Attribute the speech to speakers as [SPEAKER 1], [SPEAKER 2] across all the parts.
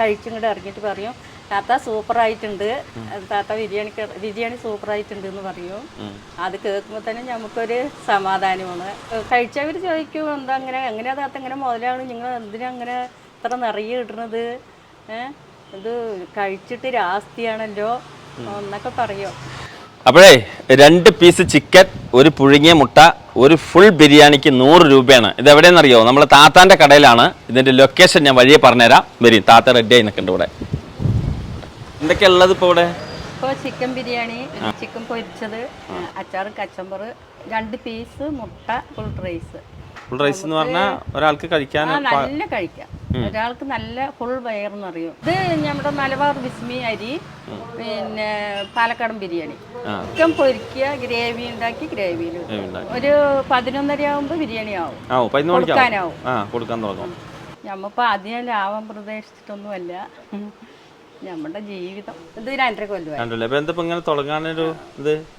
[SPEAKER 1] കഴിച്ചിങ്ങോട്ട് ഇറങ്ങിയിട്ട് പറയും താത്ത സൂപ്പറായിട്ടുണ്ട് താത്ത ബിരിയാണി ബിരിയാണി സൂപ്പറായിട്ടുണ്ട് എന്ന് പറയും. അത് കേൾക്കുമ്പോൾ തന്നെ നമുക്കൊരു സമാധാനമാണ്. കഴിച്ചവർ ചോദിക്കും എന്താ അങ്ങനെ എങ്ങനെയാ താത്ത ഇങ്ങനെ മുതലാണ് നിങ്ങൾ എന്തിനാ അങ്ങനെ ഇത്ര നിറയെ ഇടുന്നത് ഏഹ് ഇത് കഴിച്ചിട്ട് രാസ്തിയാണല്ലോ? എന്നൊക്കെ പറയും.
[SPEAKER 2] അപ്പോഴേ രണ്ട് പീസ് ചിക്കൻ ഒരു പുഴുങ്ങിയ മുട്ട ഒരു ഫുൾ ബിരിയാണിക്ക് നൂറ് രൂപയാണ്. ഇത് എവിടെയെന്നറിയോ നമ്മൾ താത്താന്റെ കടയിലാണ്. ഇതിന്റെ ലൊക്കേഷൻ ഞാൻ വഴിയെ പറഞ്ഞുതരാം. വരും താത്ത റെഡി ആയി നിൽക്കുന്നുണ്ട് ഇവിടെ. എന്തൊക്കെയാ ഉള്ളത് ഇപ്പോൾ ഇവിടെ?
[SPEAKER 1] ഇപ്പോൾ ചിക്കൻ ബിരിയാണി ചിക്കൻ പൊരിച്ചത് അച്ചാർ കച്ചമ്പർ രണ്ട് പീസ് മുട്ട ഫുൾ റൈസ്
[SPEAKER 2] ഫുൾ റൈസ് എന്ന് പറഞ്ഞാൽ ഒരാൾക്ക് കഴിക്കാൻ
[SPEAKER 1] നല്ല കഴിക്കാം. ഒരാൾക്ക് നല്ല ഫുൾ വയറെന്ന് അറിയും ഇത് നമ്മുടെ മലബാർ ബിസ്മി അരി പിന്നെ പാലക്കാടൻ ബിരിയാണി. ചിക്കൻ പൊരിക്കുക ഗ്രേവി ഉണ്ടാക്കി ഗ്രേവിയിൽ ഒരു പതിനൊന്നര ആവുമ്പോ ബിരിയാണി ആവും. കൊടുക്കാനാവും.
[SPEAKER 2] കൊടുക്കാൻ തുടങ്ങും.
[SPEAKER 1] അധികം ലാഭം പ്രതീക്ഷിച്ചിട്ടൊന്നുമല്ല. നമ്മുടെ ജീവിതം. ഇത് രണ്ടര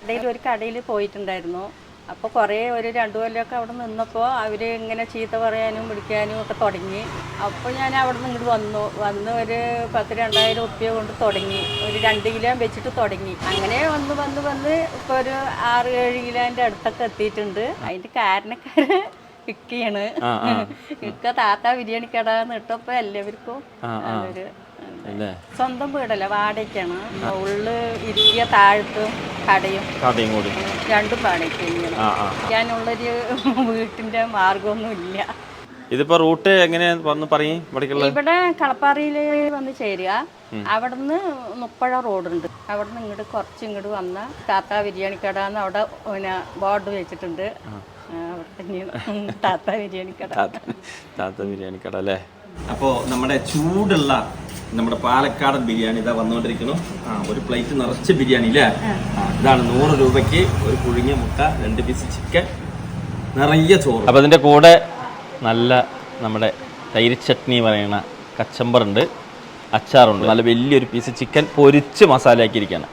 [SPEAKER 1] ഇടയിൽ ഒരു കടയിൽ പോയിട്ടുണ്ടായിരുന്നു. അപ്പോൾ കുറേ ഒരു രണ്ടു കൊല്ലമൊക്കെ അവിടെ നിന്നപ്പോൾ അവർ ഇങ്ങനെ ചീത്ത പറയാനും പിടിക്കാനും ഒക്കെ തുടങ്ങി. അപ്പോൾ ഞാൻ അവിടെ നിന്ന് ഇങ്ങോട്ട് വന്നു. വന്ന് ഒരു പത്ത് രണ്ടായിരം ഉറുപ്പ്യ കൊണ്ട് തുടങ്ങി. ഒരു രണ്ട് കിലോ വെച്ചിട്ട് തുടങ്ങി. അങ്ങനെ വന്ന് വന്ന് വന്ന് ഇപ്പോൾ ഒരു ആറ് ഏഴ് കിലോന്റെ അടുത്തൊക്കെ എത്തിയിട്ടുണ്ട്. അതിന്റെ കാരണക്കാര് ഇക്കയാണ്. ഇക്ക താത്ത ബിരിയാണി കടന്ന് ഇട്ടപ്പോൾ എല്ലാവർക്കും സ്വന്തം വീടല്ല? വാടകയ്ക്കാണ്. ഉള്ളു ഇരിക്കുക താഴത്തും കടയും.
[SPEAKER 2] കടയും കൂടി.
[SPEAKER 1] രണ്ടും
[SPEAKER 2] ആ
[SPEAKER 1] ഞാനുള്ളൊരു വീട്ടിന്റെ മാർഗമൊന്നും ഇല്ല
[SPEAKER 2] ഇതിപ്പോ റൂട്ട് എങ്ങനെയാ വന്ന് പറയും
[SPEAKER 1] ഇവിടെ കളപ്പാറയിൽ വന്ന് ചേരുക. അവിടുന്ന് മുപ്പഴ റോഡുണ്ട്. അവിടുന്ന് ഇങ്ങോട്ട് കുറച്ച് ഇങ്ങോട്ട് വന്ന താത്ത ബിരിയാണി കട എന്ന് അവിടെ പിന്നെ ബോർഡ് വെച്ചിട്ടുണ്ട്. താത്ത ബിരിയാണി കട.
[SPEAKER 2] താത്ത ബിരിയാണി കട അല്ലേ? അപ്പോ നമ്മുടെ ചൂടുള്ള നമ്മുടെ പാലക്കാടൻ ബിരിയാണി ഇതാ വന്നുകൊണ്ടിരിക്കുന്നു. ആ ഒരു പ്ലേറ്റ് നിറച്ച ബിരിയാണി ഇല്ലേ? ഇതാണ് നൂറ് രൂപയ്ക്ക് ഒരു പുഴുങ്ങിയ മുട്ട രണ്ട് പീസ് ചിക്കൻ നിറയെ ചോറ്. അപ്പൊ അതിന്റെ കൂടെ നല്ല നമ്മുടെ തൈര് ചട്നി പറയുന്ന കച്ചമ്പറുണ്ട് അച്ചാറുണ്ട്. നല്ല വലിയൊരു പീസ് ചിക്കൻ പൊരിച്ച് മസാലയാക്കിയിരിക്കുകയാണ്.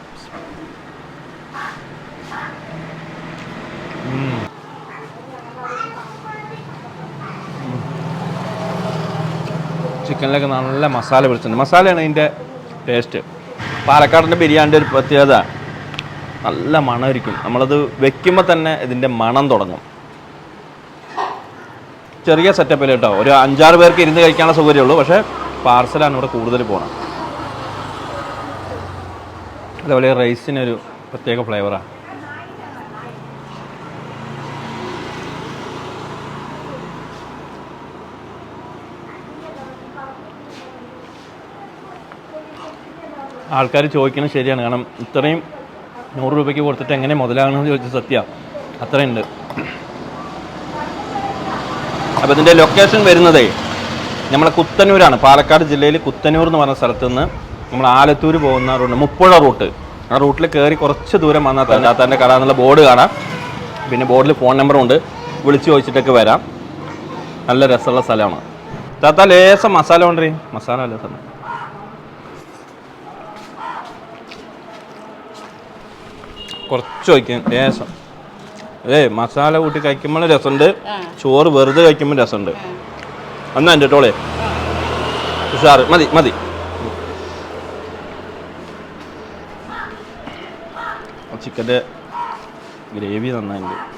[SPEAKER 2] ചിക്കനിലൊക്കെ നല്ല മസാല പിടിച്ചിട്ടുണ്ട് മസാലയാണ് അതിന്റെ ടേസ്റ്റ് പാലക്കാടിന്റെ ബിരിയാണിന്റെ ഒരു പ്രത്യേകത നല്ല മണമായിരിക്കും. നമ്മളത് വെക്കുമ്പോൾ തന്നെ ഇതിന്റെ മണം തുടങ്ങും. ചെറിയ സെറ്റപ്പിൽ കേട്ടോ. ഒരു അഞ്ചാറ് പേർക്ക് ഇരുന്ന് കഴിക്കാനുള്ള സൗകര്യമുള്ളൂ പക്ഷേ പാർസലാണ് ഇവിടെ കൂടുതൽ പോകണം അതേപോലെ റൈസിനൊരു പ്രത്യേക ഫ്ലേവറാണ് ആൾക്കാർ ചോദിക്കുന്നത് ശരിയാണ്. കാരണം ഇത്രയും നൂറ് രൂപയ്ക്ക് കൊടുത്തിട്ട് എങ്ങനെ മുതലാകണമെന്ന് ചോദിച്ച സത്യം. അത്രയുണ്ട്. അപ്പോൾ ഇതിന്റെ ലൊക്കേഷൻ വരുന്നതേ നമ്മളെ കുത്തന്നൂരാണ്. പാലക്കാട് ജില്ലയിൽ കുത്തന്നൂർ എന്ന് പറഞ്ഞ സ്ഥലത്ത് നിന്ന് നമ്മൾ ആലത്തൂർ പോകുന്ന റൂട്ട് മുപ്പുഴ റൂട്ട്. ആ റൂട്ടിൽ കയറി കുറച്ച് ദൂരം വന്നാൽ തന്നെ കട എന്നുള്ള ബോർഡ് കാണാം. പിന്നെ ബോർഡിൽ ഫോൺ നമ്പറും ഉണ്ട് വിളിച്ച് ചോദിച്ചിട്ടൊക്കെ വരാം. നല്ല രസമുള്ള സ്ഥലമാണ്. താത്ത ലേസം മസാല കൊണ്ടേ മസാല അല്ല തന്നെ കുറച്ച് വയ്ക്കും ലേശം. അതെ മസാല കൂട്ടി കഴിക്കുമ്പോൾ രസമുണ്ട്. ചോറ് വെറുതെ കഴിക്കുമ്പോൾ രസമുണ്ട്. എന്നാ എന്റെ ടോളെ. ഉഷാറ്. മതി മതി. ചിക്കന്റെ ഗ്രേവി നന്നായിട്ടുണ്ട്.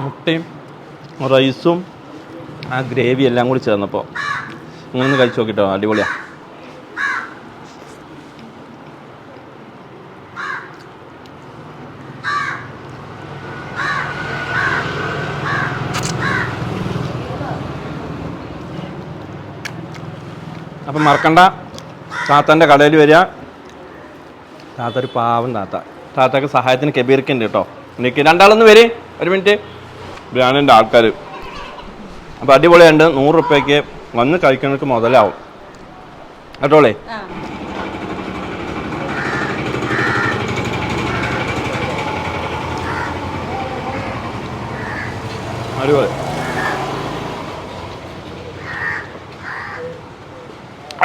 [SPEAKER 2] മുട്ടയും റൈസും ആ ഗ്രേവി എല്ലാം കൂടി ചേർന്നപ്പോൾ ഇങ്ങനെ കഴിച്ചു നോക്കിട്ടോ അടിപൊളിയാണ് അപ്പം മറക്കണ്ട താത്തന്റെ കടയിൽ വരിക. താത്ത ഒരു പാവം താത്ത. താത്തക്ക് സഹായത്തിന് കബീർക്ക് ഉണ്ട് കേട്ടോ എനിക്ക് രണ്ടാളൊന്ന് വരെ. ഒരു മിനിറ്റ്. ബ്രാൻഡിന്റെ ആൾക്കാർ അപ്പോൾ അടിപൊളിയുണ്ട് നൂറ് റുപ്യക്ക് വന്ന് കഴിക്കുന്നവർക്ക് മുതലാവും. കേട്ടോളേ? അടിപൊളി.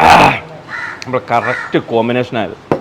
[SPEAKER 2] ആ. നമ്മുടെ കറക്റ്റ് കോമ്പിനേഷൻ ആയത്.